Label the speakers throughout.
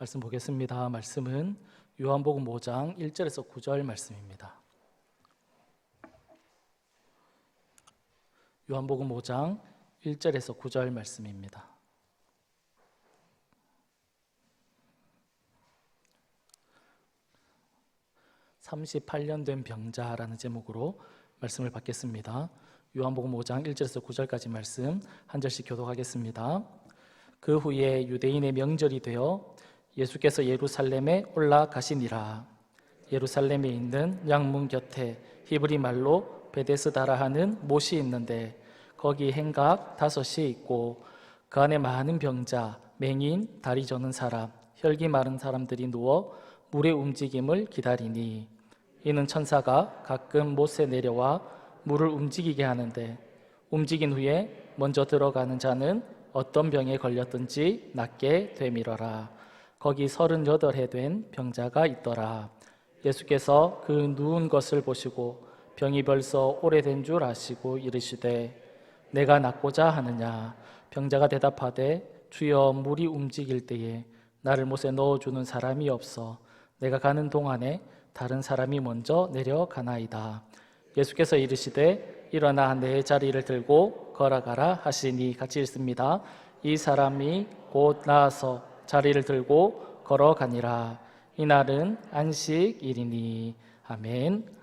Speaker 1: 말씀 보겠습니다. 말씀은 요한복음 5장 1절에서 9절 말씀입니다. 요한복음 5장 1절에서 9절 말씀입니다. (38년 된 병자라는 제목으로 말씀을 받겠습니다. 요한복음 5장 1절에서 9절까지 말씀 한 절씩 교독하겠습니다. 그 후에 유대인의 명절이 되어 예수께서 예루살렘에 올라가시니라. 예루살렘에 있는 양문 곁에 히브리 말로 베데스다라 하는 못이 있는데 거기 행각 다섯이 있고 그 안에 많은 병자, 맹인, 다리 저는 사람, 혈기 마른 사람들이 누워 물의 움직임을 기다리니 이는 천사가 가끔 못에 내려와 물을 움직이게 하는데 움직인 후에 먼저 들어가는 자는 어떤 병에 걸렸든지 낫게 되밀어라. 거기 서른여덟 해 된 병자가 있더라. 예수께서 그 누운 것을 보시고 병이 벌써 오래된 줄 아시고 이르시되 내가 낫고자 하느냐 병자가 대답하되 주여 물이 움직일 때에 나를 못에 넣어주는 사람이 없어 내가 가는 동안에 다른 사람이 먼저 내려가나이다. 예수께서 이르시되 일어나 내 자리를 들고 걸어가라 하시니 같이 읽습니다. 이 사람이 곧 나아서 자리를 들고 걸어가니라. 이날은 안식일이니 아멘.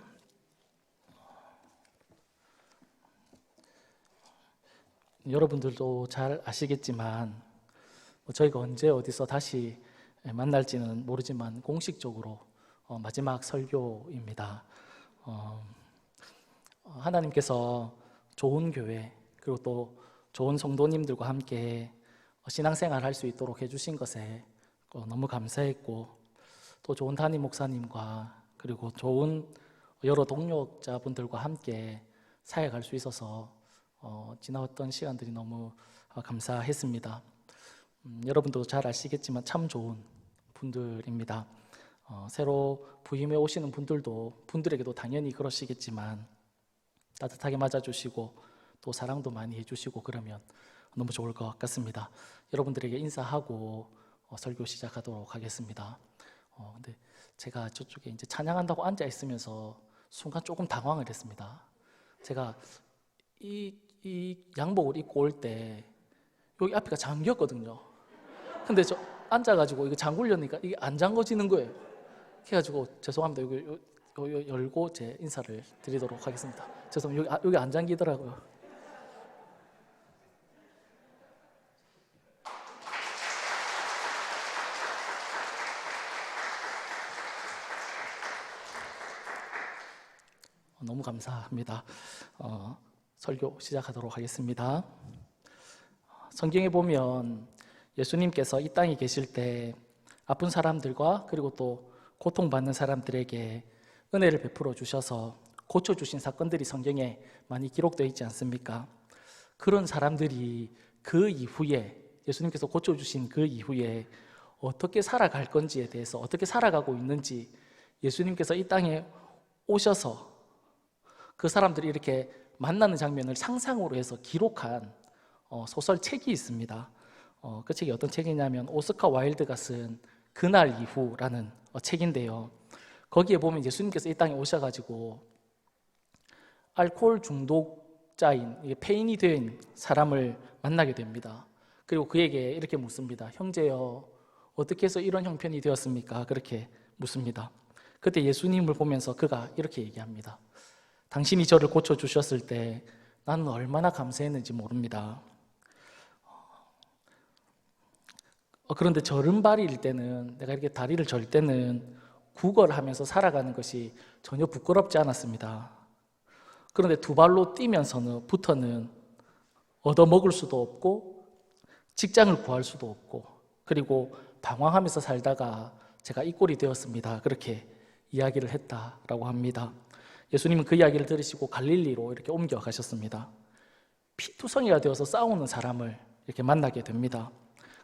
Speaker 1: 여러분들도 잘 아시겠지만 뭐 저희가 언제 어디서 다시 만날지는 모르지만 공식적으로 어, 마지막 설교입니다. 어, 하나님께서 좋은 교회 그리고 또 좋은 성도님들과 함께 신앙생활 할 수 있도록 해주신 것에 어, 너무 감사했고 또 좋은 담임 목사님과 그리고 좋은 여러 동력자분들과 함께 사역할 수 있어서 어, 지나왔던 시간들이 너무 어, 감사했습니다. 음, 여러분도 잘 아시겠지만 참 좋은 분들입니다. 어, 새로 부임해 오시는 분들도 분들에게도 당연히 그러시겠지만 따뜻하게 맞아주시고 또 사랑도 많이 해주시고 그러면 너무 좋을 것 같습니다. 여러분들에게 인사하고 어, 설교 시작하도록 하겠습니다. 어, 근데 제가 저쪽에 이제 찬양한다고 앉아 있으면서 순간 조금 당황을 했습니다. 제가 이, 이 양복을 입고 올 때 여기 앞에가 잠겼거든요. 근데 저 앉아가지고 이거 잠글려니까 이게 안 잠궈지는 거예요. 그래가지고 죄송합니다. 여기 요 열고 제 인사를 드리도록 하겠습니다. 죄송합니다. 여기, 아, 여기 안 잠기더라고요. 너무 감사합니다. 어, 설교 시작하도록 하겠습니다. 성경에 보면 예수님께서 이 땅에 계실 때 아픈 사람들과 그리고 또 고통받는 사람들에게 은혜를 베풀어 주셔서 고쳐 주신 사건들이 성경에 많이 기록되어 있지 않습니까? 그런 사람들이 그 이후에 예수님께서 고쳐 주신 그 이후에 어떻게 살아갈 건지에 대해서 어떻게 살아가고 있는지 예수님께서 이 땅에 오셔서 그 사람들이 이렇게 만나는 장면을 상상으로 해서 기록한 어, 소설 책이 있습니다. 어, 그 책이 어떤 책이냐면 오스카 와일드가 쓴 그날 이후라는 어, 책인데요. 거기에 보면 예수님께서 이 땅에 오셔가지고 알코올 중독자인 폐인이 된 사람을 만나게 됩니다. 그리고 그에게 이렇게 묻습니다. 형제여, 어떻게 해서 이런 형편이 되었습니까? 그렇게 묻습니다. 그때 예수님을 보면서 그가 이렇게 얘기합니다. 당신이 저를 고쳐주셨을 때 나는 얼마나 감사했는지 모릅니다. 어, 그런데 저른발일 때는 내가 이렇게 다리를 절 때는 구걸하면서 살아가는 것이 전혀 부끄럽지 않았습니다. 그런데 두 발로 뛰면서는 부터는 얻어먹을 수도 없고 직장을 구할 수도 없고 그리고 방황하면서 살다가 제가 이 꼴이 되었습니다. 그렇게 이야기를 했다라고 합니다. 예수님은 그 이야기를 들으시고 갈릴리로 이렇게 옮겨가셨습니다. 피투성이가 되어서 싸우는 사람을 이렇게 만나게 됩니다.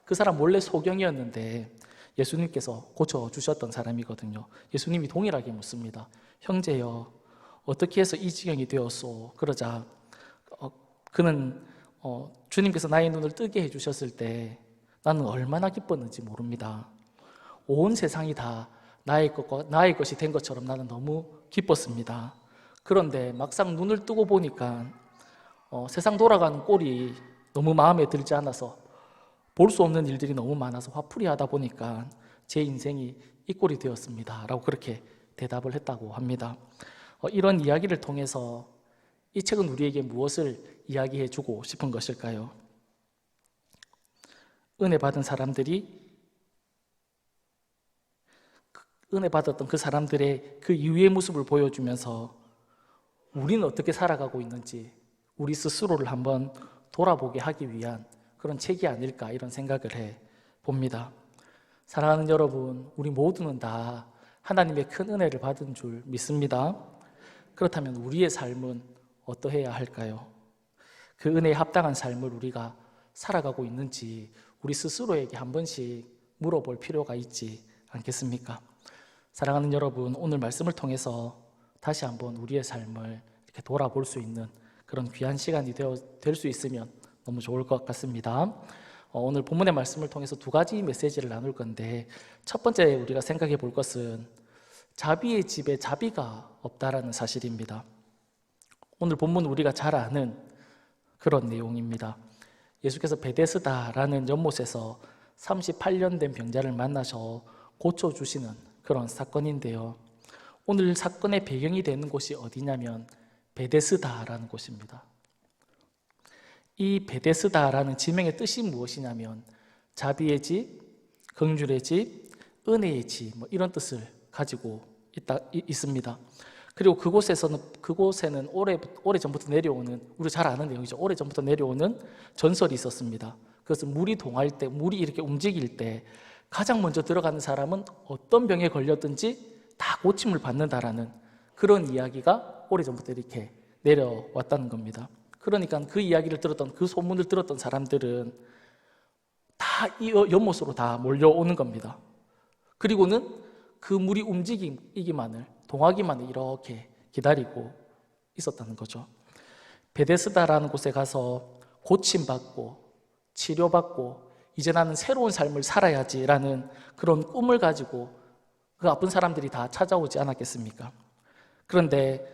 Speaker 1: 그 사람 원래 소경이었는데 예수님께서 고쳐주셨던 사람이거든요. 예수님이 동일하게 묻습니다. 형제여, 어떻게 해서 이 지경이 되었소? 그러자 어, 그는 어, 주님께서 나의 눈을 뜨게 해주셨을 때 나는 얼마나 기뻤는지 모릅니다. 온 세상이 다 나의 것과 나의 것이 된 것처럼 나는 너무 기뻤습니다. 그런데 막상 눈을 뜨고 보니까 어, 세상 돌아가는 꼴이 너무 마음에 들지 않아서 볼 수 없는 일들이 너무 많아서 화풀이 하다 보니까 제 인생이 이 꼴이 되었습니다.라고 그렇게 대답을 했다고 합니다. 어, 이런 이야기를 통해서 이 책은 우리에게 무엇을 이야기해 주고 싶은 것일까요? 은혜 받은 사람들이 그 은혜 받았던 그 사람들의 그 이후의 모습을 보여주면서 우리는 어떻게 살아가고 있는지 우리 스스로를 한번 돌아보게 하기 위한 그런 책이 아닐까 이런 생각을 해 봅니다. 사랑하는 여러분, 우리 모두는 다 하나님의 큰 은혜를 받은 줄 믿습니다. 그렇다면 우리의 삶은 어떠해야 할까요? 그 은혜에 합당한 삶을 우리가 살아가고 있는지 우리 스스로에게 한 번씩 물어볼 필요가 있지 않겠습니까? 사랑하는 여러분, 오늘 말씀을 통해서 다시 한번 우리의 삶을 이렇게 돌아볼 수 있는 그런 귀한 시간이 될 수 있으면 너무 좋을 것 같습니다. 어, 오늘 본문의 말씀을 통해서 두 가지 메시지를 나눌 건데 첫 번째 우리가 생각해 볼 것은 자비의 집에 자비가 없다라는 사실입니다. 오늘 본문 우리가 잘 아는 그런 내용입니다. 예수께서 베데스다라는 연못에서 38년 된 병자를 만나서 고쳐주시는 그런 사건인데요. 오늘 사건의 배경이 되는 곳이 어디냐면 베데스다라는 곳입니다. 이 베데스다라는 지명의 뜻이 무엇이냐면 자비의 집, 긍휼의 집, 은혜의 집, 뭐 이런 뜻을 가지고 있다, 있습니다. 그리고 그곳에서는 그곳에는 오래 오래 전부터 내려오는 우리 잘 아는 내용이죠. 오래 전부터 내려오는 전설이 있었습니다. 그래서 물이 동할 때, 물이 이렇게 움직일 때 가장 먼저 들어가는 사람은 어떤 병에 걸렸든지 다 고침을 받는다라는 그런 이야기가 오래 전부터 이렇게 내려왔다는 겁니다. 그러니까 그 이야기를 들었던 그 소문을 들었던 사람들은 다이 연못으로 다 몰려오는 겁니다. 그리고는 그 물이 움직이기만을 동하기만을 이렇게 기다리고 있었다는 거죠. 베데스다라는 곳에 가서 고침받고 치료받고 이제 나는 새로운 삶을 살아야지라는 그런 꿈을 가지고 그 아픈 사람들이 다 찾아오지 않았겠습니까? 그런데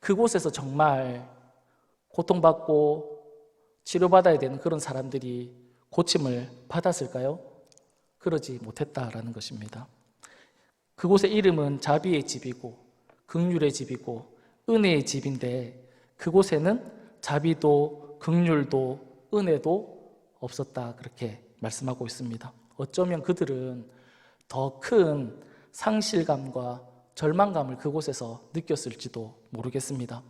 Speaker 1: 그곳에서 정말 고통받고 치료받아야 되는 그런 사람들이 고침을 받았을까요? 그러지 못했다라는 것입니다. 그곳의 이름은 자비의 집이고 극률의 집이고 은혜의 집인데 그곳에는 자비도 극률도 은혜도 없었다 그렇게 말씀하고 있습니다. 어쩌면 그들은 더 큰 상실감과 절망감을 그곳에서 느꼈을지도 모르겠습니다.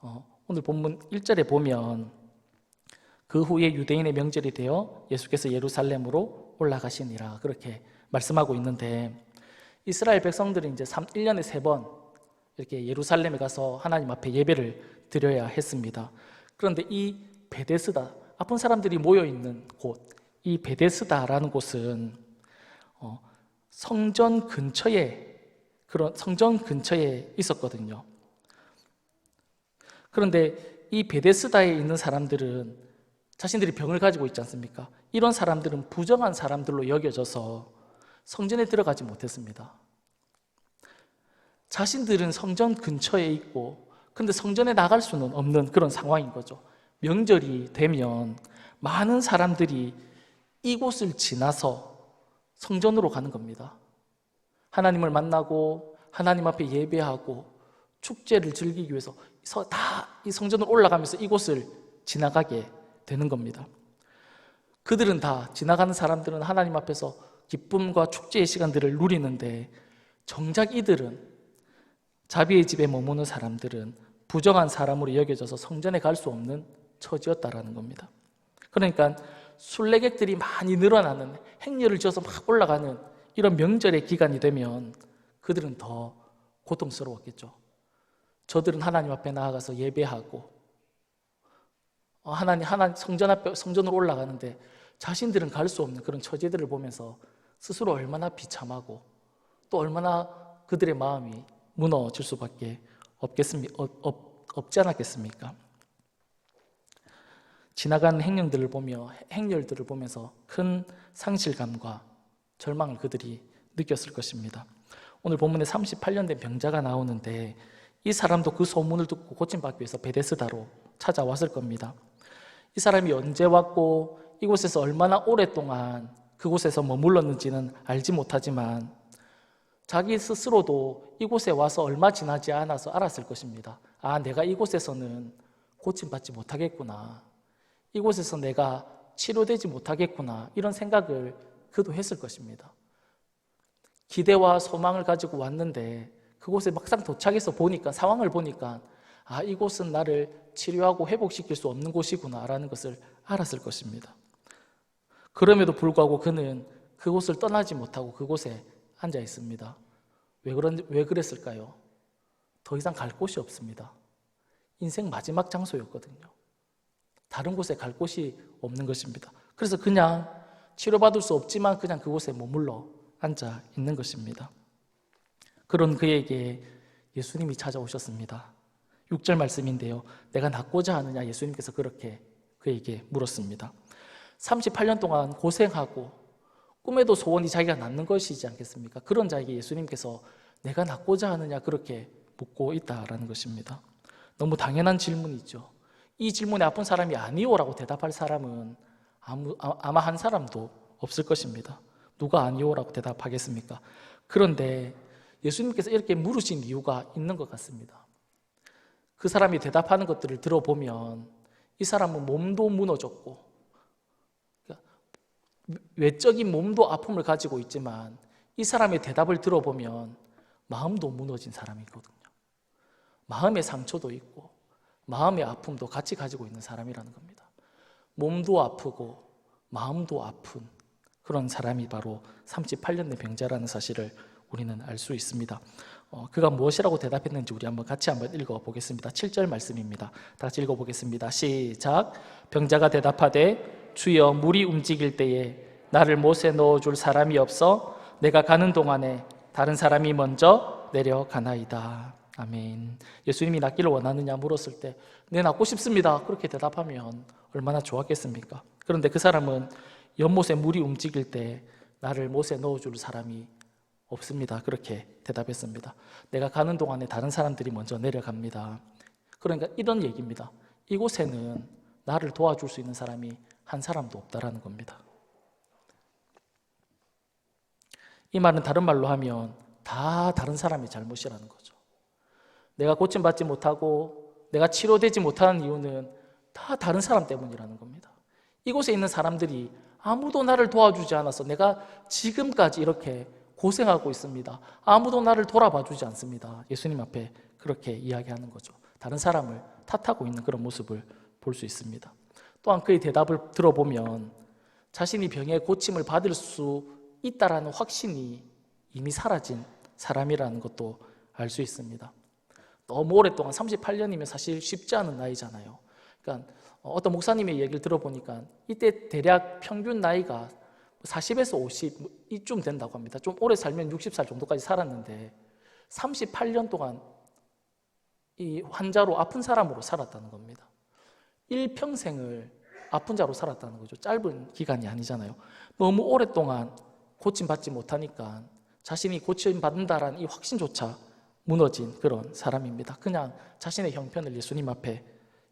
Speaker 1: 어, 오늘 본문 1절에 보면 그 후에 유대인의 명절이 되어 예수께서 예루살렘으로 올라가시니라 그렇게 말씀하고 있는데 이스라엘 백성들이 이제 3, 1년에 세 번 이렇게 예루살렘에 가서 하나님 앞에 예배를 드려야 했습니다. 그런데 이 베데스다 아픈 사람들이 모여 있는 곳, 이 베데스다라는 곳은 어, 성전 근처에 그런 성전 근처에 있었거든요. 그런데 이 베데스다에 있는 사람들은 자신들이 병을 가지고 있지 않습니까? 이런 사람들은 부정한 사람들로 여겨져서 성전에 들어가지 못했습니다. 자신들은 성전 근처에 있고, 근데 성전에 나갈 수는 없는 그런 상황인 거죠. 명절이 되면 많은 사람들이 이곳을 지나서 성전으로 가는 겁니다. 하나님을 만나고 하나님 앞에 예배하고 축제를 즐기기 위해서 다 이 성전으로 올라가면서 이곳을 지나가게 되는 겁니다. 그들은 다 지나가는 사람들은 하나님 앞에서 기쁨과 축제의 시간들을 누리는데 정작 이들은 자비의 집에 머무는 사람들은 부정한 사람으로 여겨져서 성전에 갈 수 없는 처지였다라는 겁니다. 그러니까 순례객들이 많이 늘어나는 행렬을 지어서 막 올라가는 이런 명절의 기간이 되면 그들은 더 고통스러웠겠죠. 저들은 하나님 앞에 나아가서 예배하고 어, 하나님 하나님 성전 앞에 성전으로 올라가는데 자신들은 갈 수 없는 그런 처지들을 보면서 스스로 얼마나 비참하고 또 얼마나 그들의 마음이 무너질 수밖에 없겠습니 없, 없, 없지 않았겠습니까? 지나간 행령들을 보며 행렬들을 보면서 큰 상실감과 절망을 그들이 느꼈을 것입니다. 오늘 본문에 38년 된 병자가 나오는데 이 사람도 그 소문을 듣고 고침받기 위해서 베데스다로 찾아왔을 겁니다. 이 사람이 언제 왔고 이곳에서 얼마나 오랫동안 그곳에서 머물렀는지는 알지 못하지만 자기 스스로도 이곳에 와서 얼마 지나지 않아서 알았을 것입니다. 아, 내가 이곳에서는 고침받지 못하겠구나. 이곳에서 내가 치료되지 못하겠구나. 이런 생각을 그도 했을 것입니다. 기대와 소망을 가지고 왔는데 그곳에 막상 도착해서 보니까 상황을 보니까 아, 이곳은 나를 치료하고 회복시킬 수 없는 곳이구나라는 것을 알았을 것입니다. 그럼에도 불구하고 그는 그곳을 떠나지 못하고 그곳에 앉아 있습니다. 왜 그런 왜 그랬을까요? 더 이상 갈 곳이 없습니다. 인생 마지막 장소였거든요. 다른 곳에 갈 곳이 없는 것입니다. 그래서 그냥 치료받을 수 없지만 그냥 그곳에 머물러 앉아 있는 것입니다. 그런 그에게 예수님이 찾아오셨습니다. 6절 말씀인데요. 내가 낫고자 하느냐 예수님께서 그렇게 그에게 물었습니다. 38년 동안 고생하고 꿈에도 소원이 자기가 낫는 것이지 않겠습니까? 그런 자에게 예수님께서 내가 낫고자 하느냐 그렇게 묻고 있다라는 것입니다. 너무 당연한 질문이죠. 이 질문에 아픈 사람이 아니오라고 대답할 사람은 아무, 아- 아마 한 사람도 없을 것입니다. 누가 아니오라고 대답하겠습니까? 그런데 예수님께서 이렇게 물으신 이유가 있는 것 같습니다. 그 사람이 대답하는 것들을 들어보면 이 사람은 몸도 무너졌고 그러니까 외적인 몸도 아픔을 가지고 있지만 이 사람의 대답을 들어보면 마음도 무너진 사람이거든요. 마음의 상처도 있고 마음의 아픔도 같이 가지고 있는 사람이라는 겁니다. 몸도 아프고 마음도 아픈 그런 사람이 바로 38년 된 병자라는 사실을 우리는 알 수 있습니다. 어, 그가 무엇이라고 대답했는지 우리 한번 같이 한번 읽어 보겠습니다. 7절 말씀입니다. 다 같이 읽어 보겠습니다. 시작. 병자가 대답하되 주여 물이 움직일 때에 나를 못에 넣어 줄 사람이 없어 내가 가는 동안에 다른 사람이 먼저 내려가나이다. 아멘. 예수님이 낫기를 원하느냐 물었을 때, 네, 낫고 싶습니다. 그렇게 대답하면 얼마나 좋았겠습니까? 그런데 그 사람은 연못에 물이 움직일 때 나를 못에 넣어줄 사람이 없습니다. 그렇게 대답했습니다. 내가 가는 동안에 다른 사람들이 먼저 내려갑니다. 그러니까 이런 얘기입니다. 이곳에는 나를 도와줄 수 있는 사람이 한 사람도 없다라는 겁니다. 이 말은 다른 말로 하면 다 다른 사람의 잘못이라는 거죠. 내가 고침받지 못하고 내가 치료되지 못하는 이유는 다 다른 사람 때문이라는 겁니다. 이곳에 있는 사람들이 아무도 나를 도와주지 않아서 내가 지금까지 이렇게 고생하고 있습니다. 아무도 나를 돌아봐 주지 않습니다. 예수님 앞에 그렇게 이야기하는 거죠. 다른 사람을 탓하고 있는 그런 모습을 볼 수 있습니다. 또한 그의 대답을 들어보면 자신이 병의 고침을 받을 수 있다라는 확신이 이미 사라진 사람이라는 것도 알 수 있습니다. 너무 오랫동안 38년이면 사실 쉽지 않은 나이잖아요. 그러니까 어떤 목사님의 얘기를 들어보니까 이때 대략 평균 나이가 40에서 50 이쯤 된다고 합니다. 좀 오래 살면 60살 정도까지 살았는데 38년 동안 이 환자로 아픈 사람으로 살았다는 겁니다. 일평생을 아픈 자로 살았다는 거죠. 짧은 기간이 아니잖아요. 너무 오랫동안 고침받지 못하니까 자신이 고침받는다라는 이 확신조차 무너진 그런 사람입니다. 그냥 자신의 형편을 예수님 앞에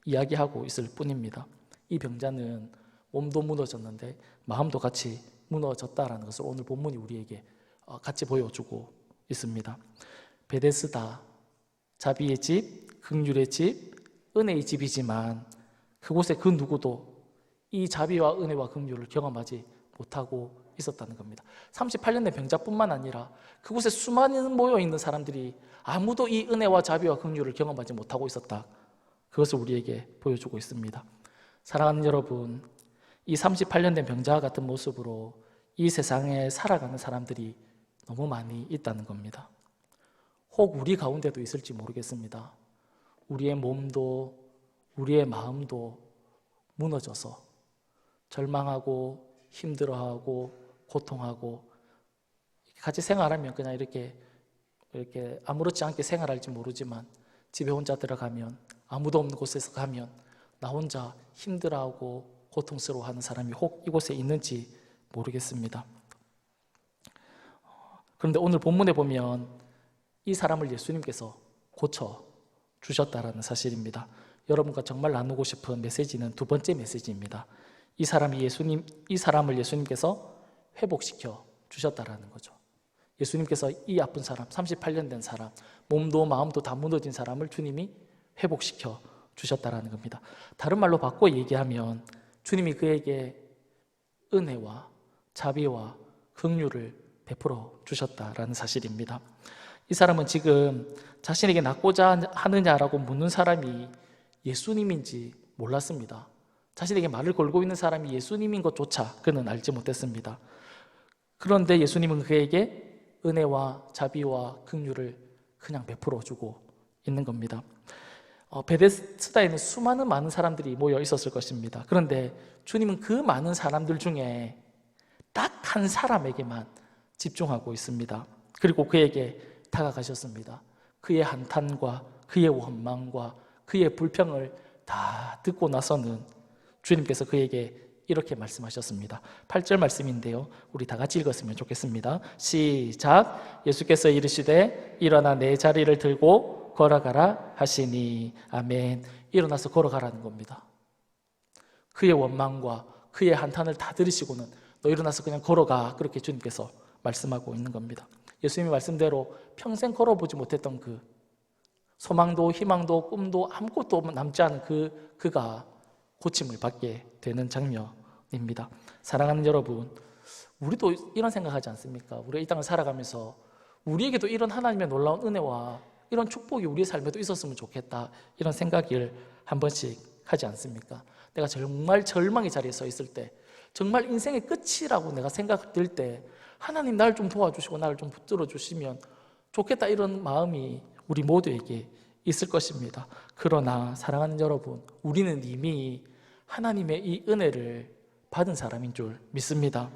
Speaker 1: 이야기하고 있을 뿐입니다. 이 병자는 몸도 무너졌는데 마음도 같이 무너졌다라는 것을 오늘 본문이 우리에게 어, 같이 보여주고 있습니다. 베데스다, 자비의 집, 극률의 집, 은혜의 집이지만 그곳에 그 누구도 이 자비와 은혜와 긍휼을 경험하지 못하고 있었다는 겁니다. 38년 된 병자뿐만 아니라 그곳에 수많은 모여 있는 사람들이 아무도 이 은혜와 자비와 긍휼을 경험하지 못하고 있었다. 그것을 우리에게 보여주고 있습니다. 사랑하는 여러분, 이 38년 된 병자와 같은 모습으로 이 세상에 살아가는 사람들이 너무 많이 있다는 겁니다. 혹 우리 가운데도 있을지 모르겠습니다. 우리의 몸도 우리의 마음도 무너져서 절망하고 힘들어하고 고통하고 같이 생활하면 그냥 이렇게 이렇게 아무렇지 않게 생활할지 모르지만 집에 혼자 들어가면 아무도 없는 곳에서 가면 나 혼자 힘들어하고 고통스러워하는 사람이 혹 이곳에 있는지 모르겠습니다. 그런데 오늘 본문에 보면 이 사람을 예수님께서 고쳐 주셨다라는 사실입니다. 여러분과 정말 나누고 싶은 메시지는 두 번째 메시지입니다. 이 사람이 예수님 이 사람을 예수님께서 회복시켜 주셨다라는 거죠. 예수님께서 이 아픈 사람, 38년 된 사람, 몸도 마음도 다 무너진 사람을 주님이 회복시켜 주셨다라는 겁니다. 다른 말로 바꿔 얘기하면 주님이 그에게 은혜와 자비와 긍휼을 베풀어 주셨다라는 사실입니다. 이 사람은 지금 자신에게 낫고자 하느냐라고 묻는 사람이 예수님인지 몰랐습니다. 자신에게 말을 걸고 있는 사람이 예수님인 것조차 그는 알지 못했습니다. 그런데 예수님은 그에게 은혜와 자비와 긍휼을 그냥 베풀어 주고 있는 겁니다. 어, 베데스다에는 수많은 많은 사람들이 모여 있었을 것입니다. 그런데 주님은 그 많은 사람들 중에 딱 한 사람에게만 집중하고 있습니다. 그리고 그에게 다가가셨습니다. 그의 한탄과 그의 원망과 그의 불평을 다 듣고 나서는 주님께서 그에게 이렇게 말씀하셨습니다. 8절 말씀인데요. 우리 다 같이 읽었으면 좋겠습니다. 시작. 예수께서 이르시되 일어나 내 자리를 들고 걸어가라 하시니 아멘. 일어나서 걸어가라는 겁니다. 그의 원망과 그의 한탄을 다 들으시고는 너 일어나서 그냥 걸어가 그렇게 주님께서 말씀하고 있는 겁니다. 예수님의 말씀대로 평생 걸어보지 못했던 그 소망도 희망도 꿈도 아무것도 남지 않은 그 그가 고침을 받게 되는 장면입니다. 사랑하는 여러분, 우리도 이런 생각하지 않습니까? 우리가 이 땅을 살아가면서 우리에게도 이런 하나님의 놀라운 은혜와 이런 축복이 우리의 삶에도 있었으면 좋겠다 이런 생각을 한 번씩 하지 않습니까? 내가 정말 절망의 자리에 서 있을 때 정말 인생의 끝이라고 내가 생각될 때 하나님 나를 좀 도와주시고 나를 좀 붙들어 주시면 좋겠다 이런 마음이 우리 모두에게 있을 것입니다. 그러나 사랑하는 여러분, 우리는 이미 하나님의 이 은혜를 받은 사람인 줄 믿습니다.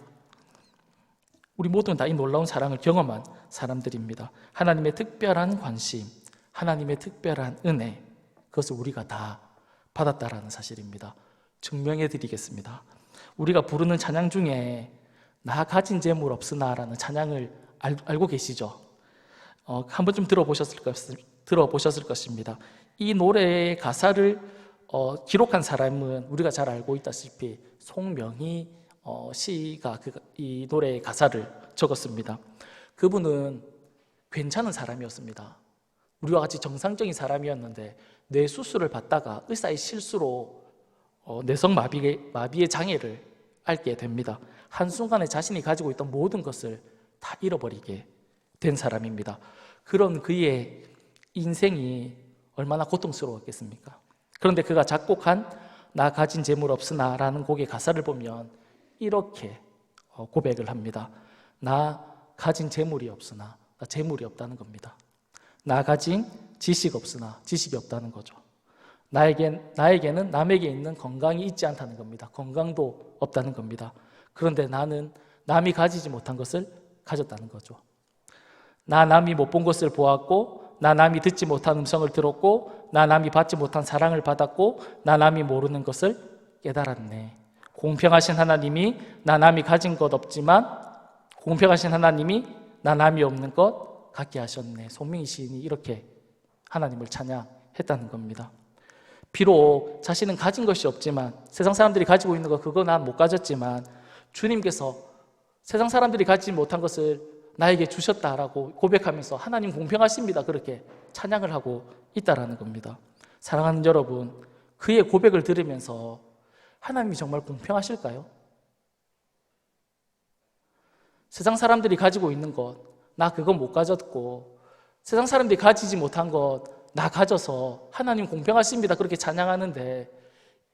Speaker 1: 우리 모두는 다 이 놀라운 사랑을 경험한 사람들입니다. 하나님의 특별한 관심, 하나님의 특별한 은혜, 그것을 우리가 다 받았다라는 사실입니다. 증명해 드리겠습니다. 우리가 부르는 찬양 중에 나 가진 재물 없으나라는 찬양을 알, 알고 계시죠? 어, 한 번쯤 들어보셨을, 것, 들어보셨을 것입니다. 이 노래의 가사를 어, 기록한 사람은 우리가 잘 알고 있다시피 송명희 어, 시가 그, 이 노래의 가사를 적었습니다. 그분은 괜찮은 사람이었습니다. 우리와 같이 정상적인 사람이었는데 뇌 수술을 받다가 의사의 실수로 어, 뇌성 마비의, 마비의 장애를 앓게 됩니다. 한순간에 자신이 가지고 있던 모든 것을 다 잃어버리게 된 사람입니다. 그런 그의 인생이 얼마나 고통스러웠겠습니까? 그런데 그가 작곡한 나 가진 재물 없으나 라는 곡의 가사를 보면 이렇게 어, 고백을 합니다. 나 가진 재물이 없으나 나 재물이 없다는 겁니다. 나 가진 지식 없으나 지식이 없다는 거죠. 나에겐, 나에게는 남에게 있는 건강이 있지 않다는 겁니다. 건강도 없다는 겁니다. 그런데 나는 남이 가지지 못한 것을 가졌다는 거죠. 나 남이 못 본 것을 보았고, 나 남이 듣지 못한 음성을 들었고, 나 남이 받지 못한 사랑을 받았고, 나 남이 모르는 것을 깨달았네. 공평하신 하나님이 나 남이 가진 것 없지만, 공평하신 하나님이 나 남이 없는 것 갖게 하셨네. 손민희 시인이 이렇게 하나님을 찬양했다는 겁니다. 비록 자신은 가진 것이 없지만 세상 사람들이 가지고 있는 거 그거 난 못 가졌지만 주님께서 세상 사람들이 가지지 못한 것을 나에게 주셨다라고 고백하면서 하나님 공평하십니다. 그렇게 찬양을 하고 있다라는 겁니다. 사랑하는 여러분, 그의 고백을 들으면서 하나님이 정말 공평하실까요? 세상 사람들이 가지고 있는 것, 나 그거 못 가졌고, 세상 사람들이 가지지 못한 것, 나 가져서 하나님 공평하십니다. 그렇게 찬양하는데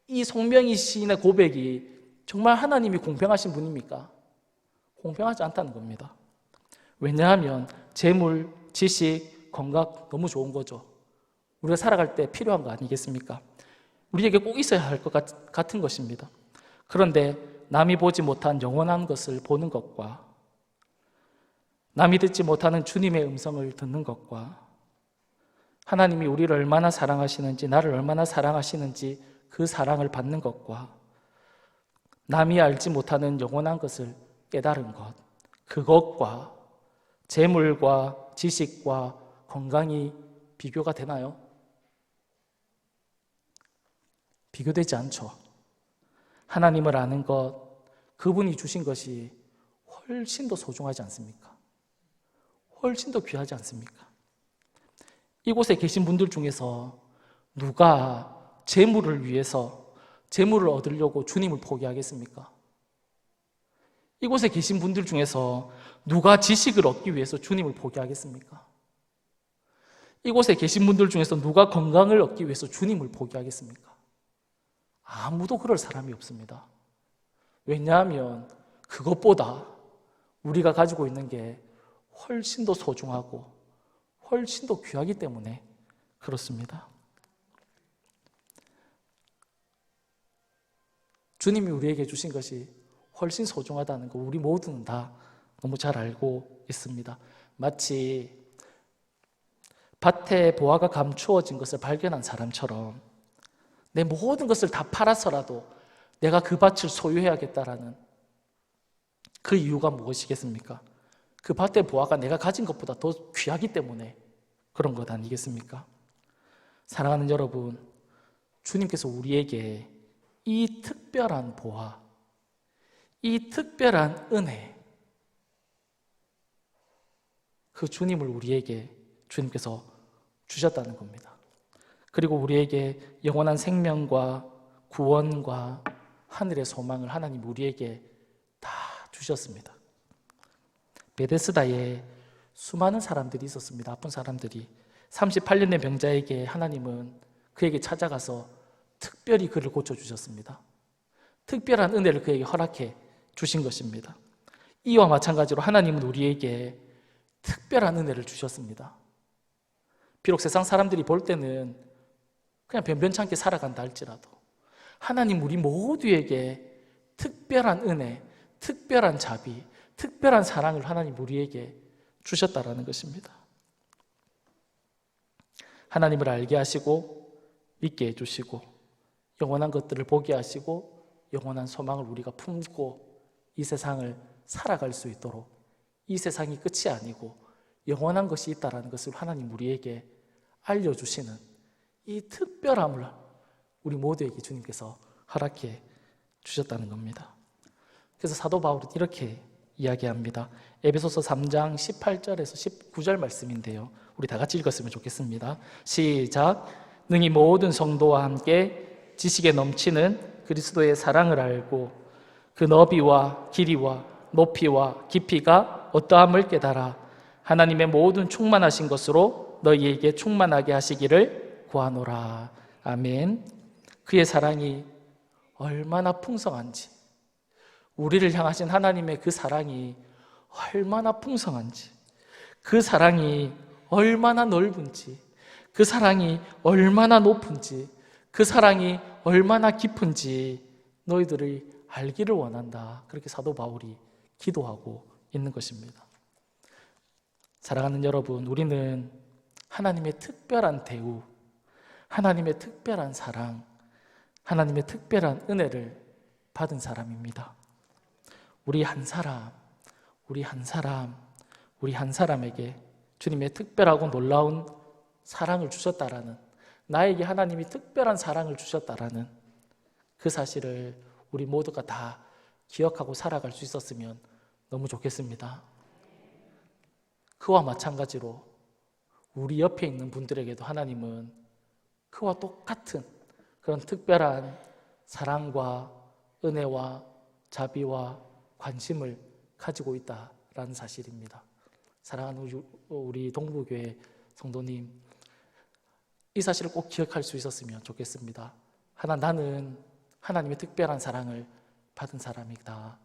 Speaker 1: 이 송명희 시인의 고백이 정말 하나님이 공평하신 분입니까? 공평하지 않다는 겁니다. 왜냐하면 재물, 지식, 건강 너무 좋은 거죠. 우리가 살아갈 때 필요한 거 아니겠습니까? 우리에게 꼭 있어야 할 것 같은 것입니다. 그런데 남이 보지 못한 영원한 것을 보는 것과 남이 듣지 못하는 주님의 음성을 듣는 것과 하나님이 우리를 얼마나 사랑하시는지, 나를 얼마나 사랑하시는지 그 사랑을 받는 것과 남이 알지 못하는 영원한 것을 깨달은 것, 그것과 재물과 지식과 건강이 비교가 되나요? 비교되지 않죠. 하나님을 아는 것, 그분이 주신 것이 훨씬 더 소중하지 않습니까? 훨씬 더 귀하지 않습니까? 이곳에 계신 분들 중에서 누가 재물을 위해서 재물을 얻으려고 주님을 포기하겠습니까? 이곳에 계신 분들 중에서 누가 지식을 얻기 위해서 주님을 포기하겠습니까? 이곳에 계신 분들 중에서 누가 건강을 얻기 위해서 주님을 포기하겠습니까? 아무도 그럴 사람이 없습니다. 왜냐하면 그것보다 우리가 가지고 있는 게 훨씬 더 소중하고 훨씬 더 귀하기 때문에 그렇습니다. 주님이 우리에게 주신 것이 훨씬 소중하다는 거 우리 모두는 다 너무 잘 알고 있습니다. 마치 밭에 보화가 감추어진 것을 발견한 사람처럼 내 모든 것을 다 팔아서라도 내가 그 밭을 소유해야겠다라는 그 이유가 무엇이겠습니까? 그 밭의 보화가 내가 가진 것보다 더 귀하기 때문에 그런 것 아니겠습니까? 사랑하는 여러분, 주님께서 우리에게 이 특별한 보화, 이 특별한 은혜, 그 주님을 우리에게 주님께서 주셨다는 겁니다. 그리고 우리에게 영원한 생명과 구원과 하늘의 소망을 하나님 우리에게 다 주셨습니다. 베데스다에 수많은 사람들이 있었습니다. 아픈 사람들이 38년 된 병자에게 하나님은 그에게 찾아가서 특별히 그를 고쳐 주셨습니다. 특별한 은혜를 그에게 허락해 주신 것입니다. 이와 마찬가지로 하나님은 우리에게 특별한 은혜를 주셨습니다. 비록 세상 사람들이 볼 때는 그냥 변변찮게 살아간다 할지라도 하나님 우리 모두에게 특별한 은혜, 특별한 자비, 특별한 사랑을 하나님 우리에게 주셨다라는 것입니다. 하나님을 알게 하시고 믿게 해주시고 영원한 것들을 보게 하시고 영원한 소망을 우리가 품고 이 세상을 살아갈 수 있도록 이 세상이 끝이 아니고 영원한 것이 있다라는 것을 하나님 우리에게 알려주시는 이 특별함을 우리 모두에게 주님께서 허락해 주셨다는 겁니다. 그래서 사도 바울은 이렇게 이야기합니다. 에베소서 3장 18절에서 19절 말씀인데요. 우리 다 같이 읽었으면 좋겠습니다. 시작. 능히 모든 성도와 함께 지식에 넘치는 그리스도의 사랑을 알고 그 너비와 길이와 높이와 깊이가 어떠함을 깨달아 하나님의 모든 충만하신 것으로 너희에게 충만하게 하시기를 구하노라. 아멘. 그의 사랑이 얼마나 풍성한지 우리를 향하신 하나님의 그 사랑이 얼마나 풍성한지, 그 사랑이 얼마나 넓은지, 그 사랑이 얼마나 높은지, 그 사랑이 얼마나 깊은지 너희들이 알기를 원한다. 그렇게 사도 바울이 기도하고 있는 것입니다. 사랑하는 여러분, 우리는 하나님의 특별한 대우, 하나님의 특별한 사랑, 하나님의 특별한 은혜를 받은 사람입니다. 우리 한 사람, 우리 한 사람, 우리 한 사람에게 주님의 특별하고 놀라운 사랑을 주셨다라는 나에게 하나님이 특별한 사랑을 주셨다라는 그 사실을 우리 모두가 다 기억하고 살아갈 수 있었으면 너무 좋겠습니다. 그와 마찬가지로 우리 옆에 있는 분들에게도 하나님은 그와 똑같은 그런 특별한 사랑과 은혜와 자비와 관심을 가지고 있다라는 사실입니다. 사랑하는 우리 동부교회 성도님, 이 사실을 꼭 기억할 수 있었으면 좋겠습니다. 하나 나는 하나님의 특별한 사랑을 받은 사람이다.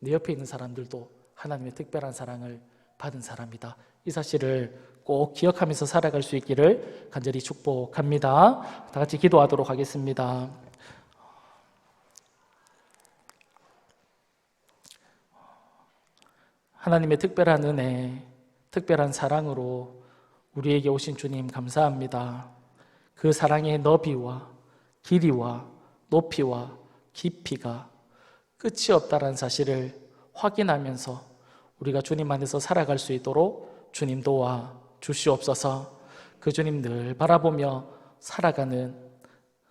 Speaker 1: 내 옆에 있는 사람들도 하나님의 특별한 사랑을 받은 사람이다. 이 사실을 꼭 기억하면서 살아갈 수 있기를 간절히 축복합니다. 다 같이 기도하도록 하겠습니다. 하나님의 특별한 은혜, 특별한 사랑으로 우리에게 오신 주님 감사합니다. 그 사랑의 너비와 길이와 높이와 깊이가 끝이 없다는 사실을 확인하면서 우리가 주님 안에서 살아갈 수 있도록 주님 도와 주시옵소서. 그 주님 늘 바라보며 살아가는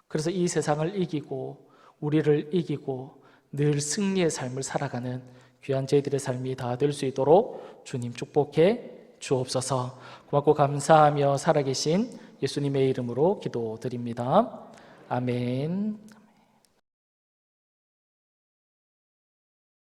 Speaker 1: 그래서 이 세상을 이기고 우리를 이기고 늘 승리의 삶을 살아가는 귀한 저희들의 삶이 다 될 수 있도록 주님 축복해 주옵소서. 고맙고 감사하며 살아계신 예수님의 이름으로 기도드립니다. 아멘.